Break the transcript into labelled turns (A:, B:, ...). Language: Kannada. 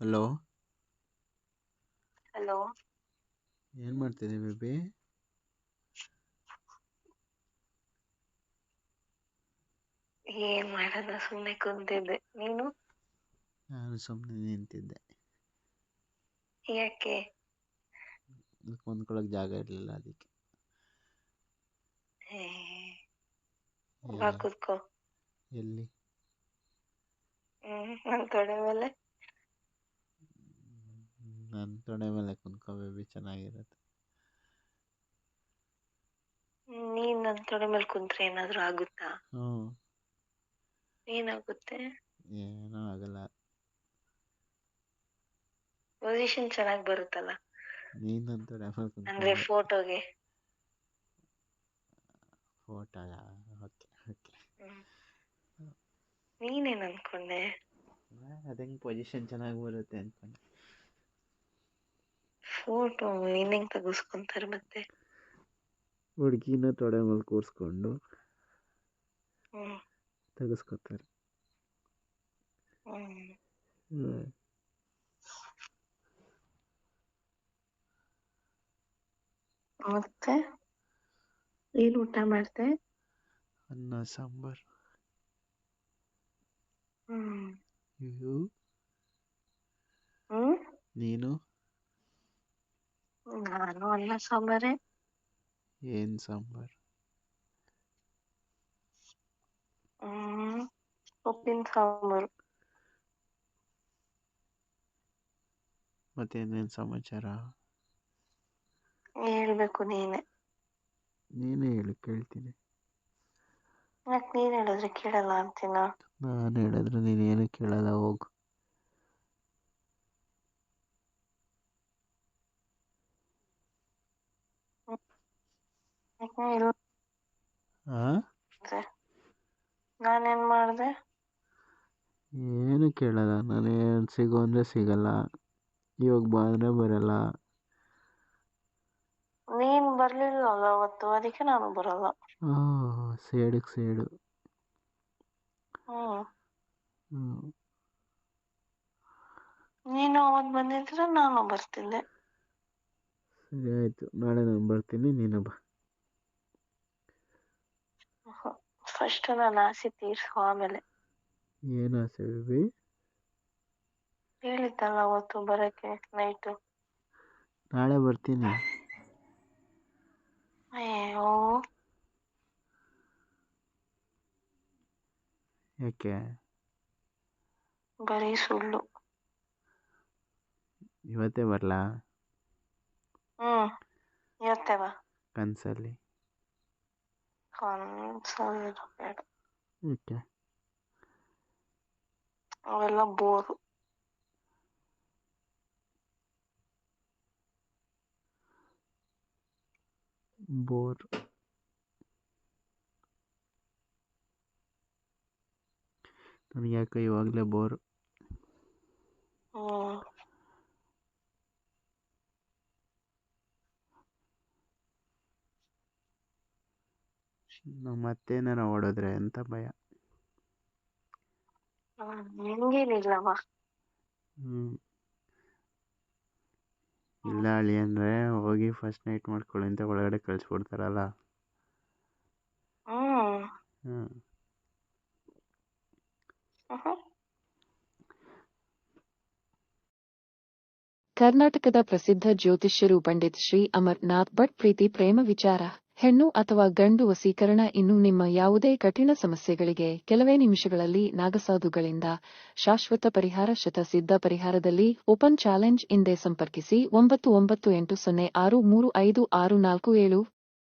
A: ಹಲೋ
B: ಹಲೋ
A: ಏನು ಮಾಡ್ತಿದ್ದೆ ಬೇಬಿ?
B: ಏನ್ ಮಾಡಲ್ಲ ಸುಮ್ಮನೆ ಕುಂತಿದ್ದೆ. ನೀನು?
A: ನಾನು ಸುಮ್ಮನೆ ನಿಂತಿದ್ದೆ.
B: ಯಾಕೆ?
A: ಕುಂತ್ಕೊಳಕ್ ಜಾಗ ಇರಲಿಲ್ಲ ಅದಕ್ಕೆ.
B: ಏ, ಬಾ ಕೂತ್ಕೋ.
A: ಎಲ್ಲಿ?
B: ಹ್ಮ್ ನನ್ ತೊಡೆ ಮೇಲೆ.
A: ನನ್ನ ತೊಡೆ ಮೇಲೆ ಕುಂತ್ಕೋ ಬೇಬಿ ಚೆನ್ನಾಗಿರುತ್ತೆ.
B: ನೀನ್ ನನ್ ತೊಡೆ ಮೇಲೆ ಕುಂತ್ರೆ ಏನಾದ್ರೂ ಆಗುತ್ತಾ?
A: ಹ್ಞೂ.
B: ಏನಾಗುತ್ತೆ?
A: ಏನೂ ಆಗಲ್ಲ.
B: ಪೊಸಿಷನ್ ಚೆನ್ನಾಗಿ ಬರುತ್ತಲ್ಲ?
A: ನೀನು ನನ್ನ ತೊಡೆ ಮೇಲೆ
B: ಅಂದ್ರೆ ಫೋಟೋಗೆ
A: ಫೋಟೋ ಓಕೆ ಓಕೆ
B: ಹ್ಮ್. ನೀನೇನ್ ಅನ್ಕೊಂಡೆ?
A: ಅದಂಗೆ ಪೊಸಿಷನ್ ಚೆನ್ನಾಗಿ ಬರುತ್ತೆ ಅಂದ್ಕೊಂಡೆ
B: ಫೋಟೋ ಮೀನಿಂಗ್ ಹೆಂಗ್ ತೆಗಿಸ್ಕೊಂತಾರೆ ಮತ್ತೆ?
A: ಹುಡುಗಿನ ತೊಡೆ ಮೇಲೆ ಕೂರಿಸ್ಕೊಂಡು
B: ಹ್ಮ್.
A: ತೆಗೆಸ್ಕೊತಾರೆ.
B: ಹ್ಮ್. ಮತ್ತೆ? ಏನು ಊಟ ಮಾಡ್ದೆ?
A: ಅನ್ನ ಸಾಂಬಾರ್.
B: ಹ್ಮ್.
A: ಅಯ್ಯೋ
B: ಹ್ಮ್?
A: ನೀನು?
B: ನಾನು ಅನ್ನ ಸಾಂಬಾರೇ
A: ಏನ್ ಸಾಂಬಾರ್
B: ಹ್ಮ್ ಉಪ್ಪಿನ ಸಾಂಬಾರು
A: ಮತ್ತೇನೇನ್ ಸಮಾಚಾರ
B: ಹೇಳ್ಬೇಕು ನೀನೆ
A: ನೀನೇ ಹೇಳು ಕೇಳ್ತೀನಿ
B: ಯಾಕೆ ನೀನ್ ಹೇಳಿದ್ರೆ ಕೇಳಲ್ಲ ಅಂತೀನ
A: ನಾನು ಹೇಳಿದ್ರೆ ನೀನು ಏನು ಕೇಳಲ್ಲ ಹೋಗು
B: ನಾನೇನ್ ಮಾಡ್ದೆ?
A: ಏನು ಕೇಳಲ್ಲ ನಾನು ಏನು ಸಿಗು ಅಂದ್ರೆ ಸಿಗಲ್ಲ ಇವಾಗ ಬಾ ಅಂದರೆ ಬರಲ್ಲ.
B: ನೀನ್ ಬರ್ಲಿಲ್ಲಲ್ಲ ಅವತ್ತು ಅದಕ್ಕೆ ನಾನು ಬರಲ್ಲ.
A: ಸೇಡಕ್ಕೆ ಸೇಡು.
B: ನೀನು ಅವತ್ ಬಂದಿದ್ರೆ ನಾನು ಬರ್ತಿದ್ದೆ.
A: ಸರಿ ಆಯ್ತು. ನಾಳೆ ನಾನು ಬರ್ತೀನಿ ನೀನು ಬಾ.
B: ಫಸ್ಟ್ ನನ್ನ ಆಸೆ ತೀರ್ಸು ಆಮೇಲೆ.
A: ಏನು ಆಸೆ ಬೇಬಿ
B: ಹೇಳಿದ್ದಲ್ಲ ಅವತ್ತು ಬರಕ್ಕೆ ನೈಟು
A: ನಾಳೆ ಬರ್ತೀನಿ.
B: ಅಯ್ಯೋ.
A: ಯಾಕೆ?
B: ಬರೀ ಸುಳ್ಳು.
A: ಇವತ್ತೇ ಬರಲಾ?
B: ಹ್ಮ್ ಇವತ್ತೇ ಬಾ.
A: ಕನಸಲ್ಲಿ.
B: ಕನ್ಸಲ್ಲಿ ಬೇಡ
A: ಯಾಕೆ
B: ಅವೆಲ್ಲ ಬೋರು
A: ಬೋರ್ ನನಗೆ ಯಾಕೋ ಇವಾಗಲೇ ಬೋರು
B: ಹ್ಮ್
A: ನಾವು ಮತ್ತೇನಾರ ಹೊಡೆದ್ರೆ ಅಂತ ಭಯ.
B: ಹ್ಮ್.
A: ಇಲ್ಲ ಅಳಿ ಅಂದರೆ ಹೋಗಿ ಫಸ್ಟ್ ನೈಟ್ ಮಾಡ್ಕೊಳ್ಳಿ ಅಂತ ಒಳಗಡೆ ಕಳಿಸ್ಬಿಡ್ತಾರಲ್ಲ
B: ಹ್ಮ್.
A: ಹ್ಞೂ
B: ಹ್ಮ್.
C: ಕರ್ನಾಟಕದ ಪ್ರಸಿದ್ಧ ಜ್ಯೋತಿಷ್ಯರು ಪಂಡಿತ್ ಶ್ರೀ ಅಮರ್ನಾಥ್ ಭಟ್ ಪ್ರೀತಿ ಪ್ರೇಮ ವಿಚಾರ. ಹೆಣ್ಣು ಅಥವಾ ಗಂಡು ವಸೀಕರಣ ಇನ್ನು ನಿಮ್ಮ ಯಾವುದೇ ಕಠಿಣ ಸಮಸ್ಯೆಗಳಿಗೆ ಕೆಲವೇ ನಿಮಿಷಗಳಲ್ಲಿ ನಾಗಸಾಧುಗಳಿಂದ ಶಾಶ್ವತ ಪರಿಹಾರ ಶತಸಿದ್ಧ ಪರಿಹಾರದಲ್ಲಿ ಓಪನ್ ಚಾಲೆಂಜ್ ಹಿಂದೆ ಸಂಪರ್ಕಿಸಿ ಒಂಬತ್ತು ಒಂಬತ್ತು ಎಂಟು ಸೊನ್ನೆ ಆರು ಮೂರು ಐದು ಆರು ನಾಲ್ಕು ಏಳು